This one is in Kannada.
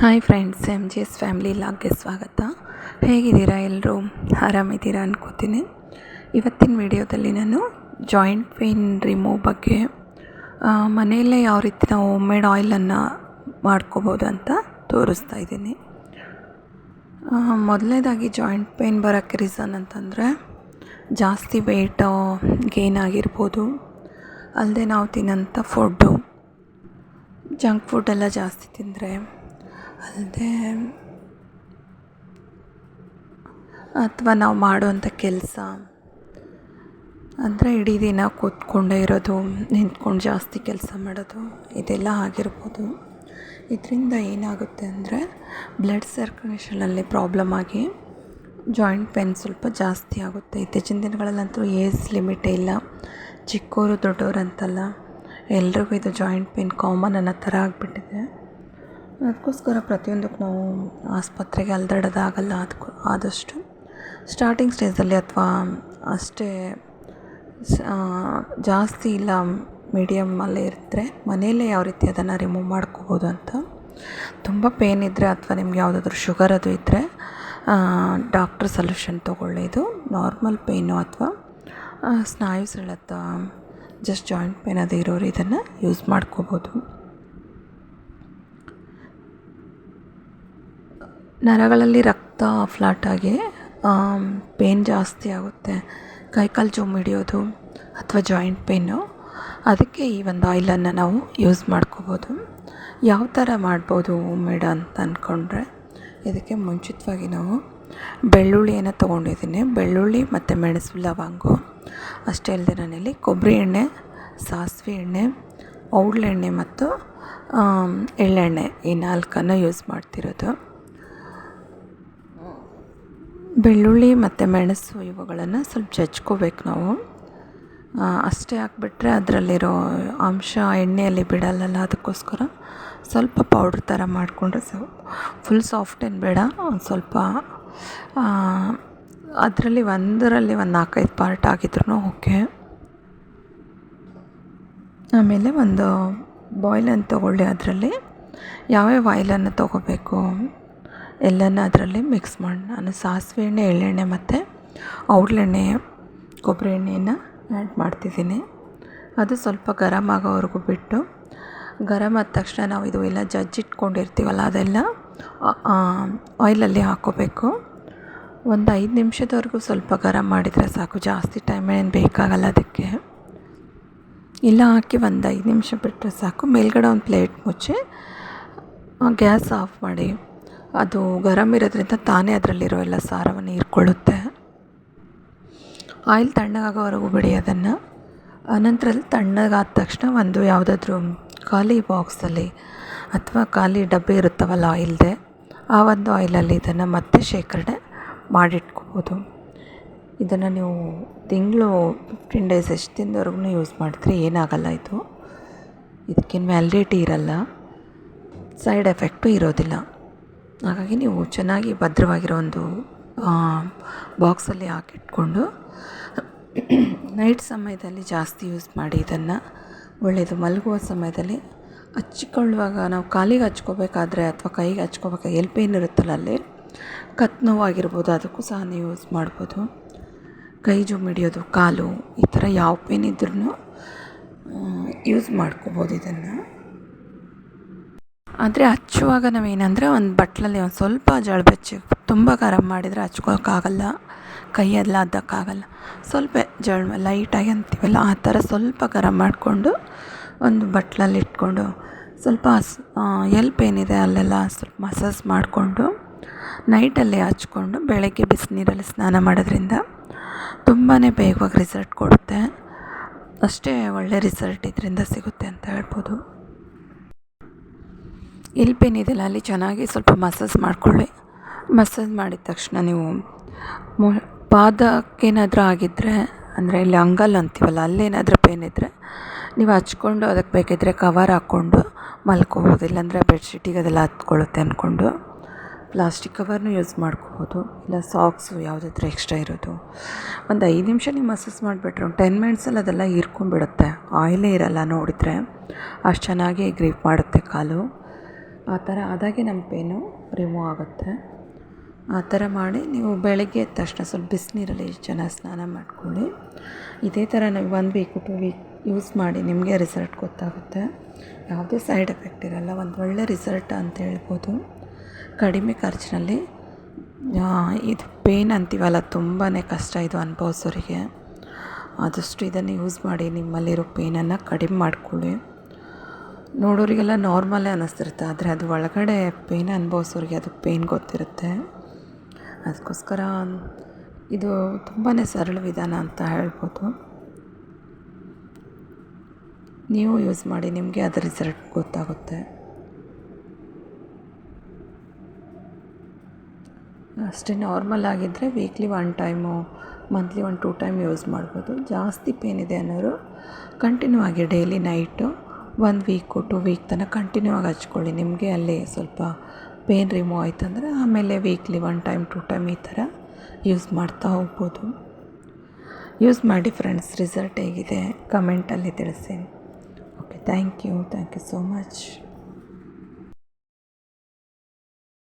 Hi friends M G S family ಲಾಗ್ಗೆ ಸ್ವಾಗತ. ಹೇಗಿದ್ದೀರಾ ಎಲ್ಲರೂ ಆರಾಮಿದ್ದೀರಾ ಅನ್ಕೋತೀನಿ. ಇವತ್ತಿನ ವಿಡಿಯೋದಲ್ಲಿ ನಾನು ಜಾಯಿಂಟ್ ಪೇನ್ ರಿಮೂವ್ ಬಗ್ಗೆ ಮನೆಯಲ್ಲೇ ಯಾವ ರೀತಿ ನಾವು ಹೋಮ್ ಮೇಡ್ ಆಯಿಲನ್ನು ಮಾಡ್ಕೋಬೋದು ಅಂತ ತೋರಿಸ್ತಾ ಇದ್ದೀನಿ. ಮೊದಲನೇದಾಗಿ ಜಾಯಿಂಟ್ ಪೇನ್ ಬರೋಕ್ಕೆ ರೀಸನ್ ಅಂತಂದರೆ, ಜಾಸ್ತಿ ವೆಯ್ಟ್ ಗೇನ್ ಆಗಿರ್ಬೋದು. ಅಲ್ಲದೆ ನಾವು ತಿನ್ನೋಂಥ ಫುಡ್ಡು ಜಂಕ್ ಫುಡ್ಡೆಲ್ಲ ಜಾಸ್ತಿ ತಿಂದರೆ ಅಲ್ಲದೆ ಅಥವಾ ನಾವು ಮಾಡುವಂಥ ಕೆಲಸ. ಅಂದರೆ ಇಡೀ ದಿನ ಕೂತ್ಕೊಂಡೇ ಇರೋದು, ನಿಂತ್ಕೊಂಡು ಜಾಸ್ತಿ ಕೆಲಸ ಮಾಡೋದು, ಇದೆಲ್ಲ ಆಗಿರ್ಬೋದು. ಇದರಿಂದ ಏನಾಗುತ್ತೆ ಅಂದರೆ ಬ್ಲಡ್ ಸರ್ಕ್ಯುಲೇಷನಲ್ಲಿ ಪ್ರಾಬ್ಲಮ್ ಆಗಿ ಜಾಯಿಂಟ್ ಪೇನ್ ಸ್ವಲ್ಪ ಜಾಸ್ತಿ ಆಗುತ್ತೆ. ಇತ್ತೀಚಿನ ದಿನಗಳಲ್ಲಂತೂ ಏಜ್ ಲಿಮಿಟೇ ಇಲ್ಲ. ಚಿಕ್ಕವರು ದೊಡ್ಡವರು ಅಂತಲ್ಲ, ಎಲ್ರಿಗೂ ಇದು ಜಾಯಿಂಟ್ ಪೇನ್ ಕಾಮನ್ ಅನ್ನೋ ಥರ ಆಗಿಬಿಟ್ಟಿದೆ. ಅದಕ್ಕೋಸ್ಕರ ಪ್ರತಿಯೊಂದಕ್ಕೂ ನಾವು ಆಸ್ಪತ್ರೆಗೆ ಅಲ್ದಾಡೋದಾಗಲ್ಲ ಅದಕ್ಕೂ ಆದಷ್ಟು ಸ್ಟಾರ್ಟಿಂಗ್ ಸ್ಟೇಜಲ್ಲಿ ಅಥವಾ ಅಷ್ಟೇ ಜಾಸ್ತಿ ಇಲ್ಲ ಮೀಡಿಯಮ್ಮಲ್ಲೇ ಇದ್ದರೆ ಮನೆಯಲ್ಲೇ ಯಾವ ರೀತಿ ಅದನ್ನು ರಿಮೂವ್ ಮಾಡ್ಕೋಬೋದು ಅಂತ. ತುಂಬ ಪೇನ್ ಇದ್ದರೆ ಅಥವಾ ನಿಮ್ಗೆ ಯಾವುದಾದ್ರೂ ಶುಗರ್ ಅದು ಇದ್ದರೆ ಡಾಕ್ಟ್ರ್ ಸೊಲ್ಯೂಷನ್ ತೊಗೊಳ್ಳೋದು. ನಾರ್ಮಲ್ ಪೇಯ್ನು ಅಥವಾ ಸ್ನಾಯು ಅಥವಾ ಜಸ್ಟ್ ಜಾಯಿಂಟ್ ಪೇನ್ ಅದು ಇರೋರು ಇದನ್ನು ಯೂಸ್ ಮಾಡ್ಕೋಬೋದು. ನರಗಳಲ್ಲಿ ರಕ್ತ ಫ್ಲಾಟ್ ಆಗಿ ಪೇನ್ ಜಾಸ್ತಿ ಆಗುತ್ತೆ. ಕೈಕಾಲು ಜೋಮ್ ಹಿಡಿಯೋದು ಅಥವಾ ಜಾಯಿಂಟ್ ಪೇನು ಅದಕ್ಕೆ ಈ ಒಂದು ಆಯಿಲನ್ನು ನಾವು ಯೂಸ್ ಮಾಡ್ಕೋಬೋದು. ಯಾವ ಥರ ಮಾಡ್ಬೋದು ಮೇಡ ಅಂತ ಅಂದ್ಕೊಂಡ್ರೆ ಇದಕ್ಕೆ ಮುಂಚಿತವಾಗಿ ನಾವು ಬೆಳ್ಳುಳ್ಳಿಯನ್ನು ತೊಗೊಂಡಿದ್ದೀನಿ. ಬೆಳ್ಳುಳ್ಳಿ ಮತ್ತು ಮೆಣಸು ಲವಂಗು, ಅಷ್ಟೇ ಅಲ್ಲದೆ ನಾನಿಲ್ಲಿ ಕೊಬ್ಬರಿ ಎಣ್ಣೆ, ಸಾಸಿವೆ ಎಣ್ಣೆ ಔಡ್ಲೆಣ್ಣೆ ಮತ್ತು ಎಳ್ಳೆಣ್ಣೆ ಈ ನಾಲ್ಕನ್ನು ಯೂಸ್ ಮಾಡ್ತಿರೋದು. ಬೆಳ್ಳುಳ್ಳಿ ಮತ್ತು ಮೆಣಸು ಇವುಗಳನ್ನು ಸ್ವಲ್ಪ ಜಜ್ಕೋಬೇಕು ನಾವು. ಅಷ್ಟೇ ಹಾಕ್ಬಿಟ್ರೆ ಅದರಲ್ಲಿರೋ ಅಂಶ, ಎಣ್ಣೆಯಲ್ಲಿ ಬಿಡಲ್ಲಲ್ಲ ಅದಕ್ಕೋಸ್ಕರ ಸ್ವಲ್ಪ ಪೌಡ್ರ್ ಥರ ಮಾಡಿಕೊಂಡ್ರೆ ಸೊ, ಫುಲ್ ಸಾಫ್ಟ್ ಏನು ಬೇಡ, ಒಂದು ಸ್ವಲ್ಪ ಅದರಲ್ಲಿ ಒಂದರಲ್ಲಿ ಒಂದು ನಾಲ್ಕೈದು ಪಾರ್ಟ್ ಆಗಿದ್ರೂ ಓಕೆ. ಆಮೇಲೆ ಒಂದು ಬಾಯ್ಲನ್ನು ತೊಗೊಳ್ಳಿ ಅದರಲ್ಲಿ. ಯಾವ್ಯಾವ ಆಯಿಲನ್ನು ತೊಗೋಬೇಕು? ಎಲ್ಲನ ಅದರಲ್ಲಿ ಮಿಕ್ಸ್ ಮಾಡಿ, ನಾನು ಸಾಸಿವೆ ಎಣ್ಣೆ ಎಳ್ಳೆಣ್ಣೆ ಮತ್ತು ಔಡ್ಲೆಣ್ಣೆ ಕೊಬ್ಬರಿ ಎಣ್ಣೆಯನ್ನು ಆ್ಯಡ್ ಮಾಡ್ತಿದ್ದೀನಿ. ಅದು ಸ್ವಲ್ಪ ಗರಮ್ ಆಗೋವರೆಗೂ ಬಿಟ್ಟು ಗರಮ್ ಆದ ತಕ್ಷಣ ನಾವು ಇದು ಎಲ್ಲ ಜಜ್ಜಿಟ್ಕೊಂಡಿರ್ತೀವಲ್ಲ ಅದೆಲ್ಲ ಆಯಿಲಲ್ಲಿ ಹಾಕ್ಕೋಬೇಕು ಒಂದು ಐದು ನಿಮಿಷದವರೆಗೂ ಸ್ವಲ್ಪ ಗರಮ್ ಮಾಡಿದರೆ ಸಾಕು, ಜಾಸ್ತಿ ಟೈಮ್ ಏನು ಬೇಕಾಗಲ್ಲ ಅದಕ್ಕೆ. ಇಲ್ಲ ಹಾಕಿ ಒಂದು ಐದು ನಿಮಿಷ ಬಿಟ್ಟರೆ ಸಾಕು, ಮೇಲ್ಗಡೆ ಒಂದು ಪ್ಲೇಟ್ ಮುಚ್ಚಿ ಗ್ಯಾಸ್ ಆಫ್ ಮಾಡಿ. ಅದು ಗರಮ್ ಇರೋದ್ರಿಂದ ತಾನೇ ಅದರಲ್ಲಿರೋ ಎಲ್ಲ ಸಾರವನ್ನು ಹೀರ್ಕೊಳ್ಳುತ್ತೆ. ಆಯಿಲ್ ತಣ್ಣಗಾಗೋವರೆಗೂ ಬಿಡಿ ಅದನ್ನು. ಅನಂತರ ತಣ್ಣಗಾದ ತಕ್ಷಣ ಒಂದು ಯಾವುದಾದ್ರೂ ಖಾಲಿ ಬಾಕ್ಸಲ್ಲಿ ಅಥವಾ ಖಾಲಿ ಡಬ್ಬಿ ಇರುತ್ತವಲ್ಲ ಆಯಿಲ್ದೆ, ಆ ಒಂದು ಆಯಿಲಲ್ಲಿ ಇದನ್ನು ಮತ್ತೆ ಶೇಖರಣೆ ಮಾಡಿಟ್ಕೋಬೋದು. ಇದನ್ನು ನೀವು ತಿಂಗಳು ಫಿಫ್ಟೀನ್ ಡೇಸ್ ಎಷ್ಟು ದಿನದವರೆಗೂ ಯೂಸ್ ಮಾಡಿದ್ರೆ ಏನಾಗಲ್ಲ ಇದು. ಇದಕ್ಕೇನು ವ್ಯಾಲಿಡಿಟಿ ಇರಲ್ಲ. ಸೈಡ್ ಎಫೆಕ್ಟು ಇರೋದಿಲ್ಲ. ಹಾಗಾಗಿ ನೀವು ಚೆನ್ನಾಗಿ ಭದ್ರವಾಗಿರೋ ಒಂದು ಬಾಕ್ಸಲ್ಲಿ ಹಾಕಿಟ್ಕೊಂಡು, ನೈಟ್ ಸಮಯದಲ್ಲಿ ಜಾಸ್ತಿ ಯೂಸ್ ಮಾಡಿ ಇದನ್ನು. ಒಳ್ಳೆಯದು ಮಲಗುವ ಸಮಯದಲ್ಲಿ ಹಚ್ಕೊಳ್ಳುವಾಗ ನಾವು ಕಾಲಿಗೆ ಹಚ್ಕೋಬೇಕಾದ್ರೆ ಅಥವಾ ಕೈಗೆ ಹಚ್ಕೋಬೇಕಾದ್ರೆ ಎಲ್ ಪೇನ್ ಇರುತ್ತಲ್ಲ ಅಲ್ಲಿ, ಕತ್ ನೋವಾಗಿರ್ಬೋದು, ಅದಕ್ಕೂ ಸಹ ನೀವು ಯೂಸ್ ಮಾಡ್ಬೋದು. ಕೈ ಜುಮ್ ಹಿಡಿಯೋದು, ಕಾಲು, ಈ ಥರ ಯಾವ ಪೇನ್ ಇದ್ರೂ ಯೂಸ್ ಮಾಡ್ಕೋಬೋದು ಇದನ್ನು. ಆದರೆ ಹಚ್ಚುವಾಗ ನಾವೇನಂದರೆ ಒಂದು ಬಟ್ಲಲ್ಲಿ ಒಂದು ಸ್ವಲ್ಪ ಜಳಬೆಚ್ಚಿ ತುಂಬ ಗರಂ ಮಾಡಿದರೆ ಹಚ್ಕೋಕ್ಕಾಗಲ್ಲ ಕೈಯೆಲ್ಲ ಅದ್ದಕ್ಕಾಗಲ್ಲ. ಸ್ವಲ್ಪ ಜಳ ಲೈಟಾಗಿ ಅಂತೀವಲ್ಲ, ಆ ಥರ ಸ್ವಲ್ಪ ಗರಂ ಮಾಡಿಕೊಂಡು ಒಂದು ಬಟ್ಲಲ್ಲಿ ಇಟ್ಕೊಂಡು ಸ್ವಲ್ಪ ಎಲ್ಪ್ ಏನಿದೆ ಅಲ್ಲೆಲ್ಲ ಸ್ವಲ್ಪ ಮಸಾಜ್ ಮಾಡಿಕೊಂಡು ನೈಟಲ್ಲಿ ಹಚ್ಕೊಂಡು ಬೆಳಗ್ಗೆ ಬಿಸಿನೀರಲ್ಲಿ ಸ್ನಾನ ಮಾಡೋದ್ರಿಂದ ತುಂಬಾ ಬೇಗವಾಗಿ ರಿಸಲ್ಟ್ ಕೊಡುತ್ತೆ. ಅಷ್ಟೇ ಒಳ್ಳೆ ರಿಸಲ್ಟ್ ಇದರಿಂದ ಸಿಗುತ್ತೆ ಅಂತ ಹೇಳ್ಬೋದು. ಎಲ್ಲಿ ಪೇನ್ ಇದೆಯಲ್ಲ ಅಲ್ಲಿ ಚೆನ್ನಾಗಿ ಸ್ವಲ್ಪ ಮಸಾಜ್ ಮಾಡಿಕೊಳ್ಳಿ. ಮಸಾಜ್ ಮಾಡಿದ ತಕ್ಷಣ ನೀವು ಮೊ, ಪಾದಕ್ಕೇನಾದರೂ ಆಗಿದ್ದರೆ ಅಂದರೆ ಇಲ್ಲಿ ಅಂಗಲ್ ಅಂತೀವಲ್ಲ, ಅಲ್ಲೇನಾದರೂ ಪೇನ್ ಇದ್ದರೆ ನೀವು ಹಚ್ಕೊಂಡು ಅದಕ್ಕೆ ಬೇಕಿದ್ದರೆ ಕವರ್ ಹಾಕ್ಕೊಂಡು ಮಲ್ಕೋಬೋದು, ಇಲ್ಲಾಂದರೆ ಬೆಡ್ಶೀಟಿಗೆ ಅದೆಲ್ಲ ಹತ್ಕೊಳ್ಳುತ್ತೆ ಅಂದ್ಕೊಂಡು ಪ್ಲಾಸ್ಟಿಕ್ ಕವರ್ನೂ ಯೂಸ್ ಮಾಡ್ಕೋಬೋದು. ಇಲ್ಲ ಸಾಕ್ಸು ಯಾವುದಾದ್ರೂ ಎಕ್ಸ್ಟ್ರಾ ಇರೋದು. ಒಂದು ಐದು ನಿಮಿಷ ನೀವು ಮಸಾಜ್ ಮಾಡಿಬಿಟ್ರೆ ಒಂದು ಟೆನ್ ಮಿನಿಟ್ಸಲ್ಲಿ ಅದೆಲ್ಲ ಹೀರ್ಕೊಂಡ್ಬಿಡುತ್ತೆ. ಆಯಿಲೇ ಇರಲ್ಲ ನೋಡಿದರೆ. ಅಷ್ಟು ಚೆನ್ನಾಗಿ ಗ್ರೀಪ್ ಮಾಡುತ್ತೆ ಕಾಲು. ಆ ಥರ ಆದಾಗೆ ನಮ್ಮ ಪೇನು ರಿಮೂವ್ ಆಗುತ್ತೆ. ಆ ಥರ ಮಾಡಿ ನೀವು ಬೆಳಗ್ಗೆ ಎದ್ದ ತಕ್ಷಣ ಸ್ವಲ್ಪ ಬಿಸಿನೀರಲ್ಲಿ ಚೆನ್ನಾಗಿ ಸ್ನಾನ ಮಾಡ್ಕೊಳ್ಳಿ. ಇದೇ ಥರ ನೀವು one week two week use ಮಾಡಿ ನಿಮಗೆ ರಿಸಲ್ಟ್ ಗೊತ್ತಾಗುತ್ತೆ. ಯಾವುದೇ ಸೈಡ್ ಎಫೆಕ್ಟ್ ಇರಲ್ಲ, ಒಂದು ಒಳ್ಳೆ ರಿಸಲ್ಟ್ ಅಂತ ಹೇಳ್ಬೋದು. ಕಡಿಮೆ ಖರ್ಚಿನಲ್ಲಿ ಇದು ಪೇನ್ ಅಂತೀವಲ್ಲ ತುಂಬಾ ಕಷ್ಟ ಇದು ಅನುಭವಿಸೋರಿಗೆ. ಆದಷ್ಟು ಇದನ್ನು ಯೂಸ್ ಮಾಡಿ ನಿಮ್ಮಲ್ಲಿರೋ ಪೇನನ್ನು ಕಡಿಮೆ ಮಾಡಿಕೊಳ್ಳಿ. ನೋಡೋರಿಗೆಲ್ಲ ನಾರ್ಮಲ್ಲೇ ಅನ್ನಿಸ್ತಿರುತ್ತೆ. ಆದರೆ ಅದು ಒಳಗಡೆ ಪೇನ್ ಅನುಭವಿಸೋರಿಗೆ ಅದು ಪೇನ್ ಗೊತ್ತಿರುತ್ತೆ. ಅದಕ್ಕೋಸ್ಕರ ಇದು ತುಂಬಾ ಸರಳ ವಿಧಾನ ಅಂತ ಹೇಳ್ಬೋದು. ನೀವು ಯೂಸ್ ಮಾಡಿ ನಿಮಗೆ ಅದರ ರಿಸಲ್ಟ್ ಗೊತ್ತಾಗುತ್ತೆ. ಅಷ್ಟೇ ನಾರ್ಮಲ್ ಆಗಿದ್ದರೆ weekly one time monthly one two time use ಮಾಡ್ಬೋದು. ಜಾಸ್ತಿ ಪೇನ್ ಇದೆ ಅನ್ನೋರು ಕಂಟಿನ್ಯೂ ಆಗಿ ಡೈಲಿ ನೈಟು ಒಂದು ವೀಕು ಟು ವೀಕ್ ತನಕ ಕಂಟಿನ್ಯೂ ಆಗಿ ಹಚ್ಕೊಳ್ಳಿ. ನಿಮಗೆ ಅಲ್ಲಿ ಸ್ವಲ್ಪ ಪೇನ್ ರಿಮೂವ್ ಆಯ್ತಂದ್ರೆ ಆಮೇಲೆ weekly one time two time ಈ ಥರ ಯೂಸ್ ಮಾಡ್ತಾ ಹೋಗ್ಬೋದು. ಯೂಸ್ ಮಾಡಿ ಫ್ರೆಂಡ್ಸ್ ರಿಸಲ್ಟ್ ಹೇಗಿದೆ? ಕಮೆಂಟಲ್ಲಿ ತಿಳಿಸಿ. Okay thank you thank you so much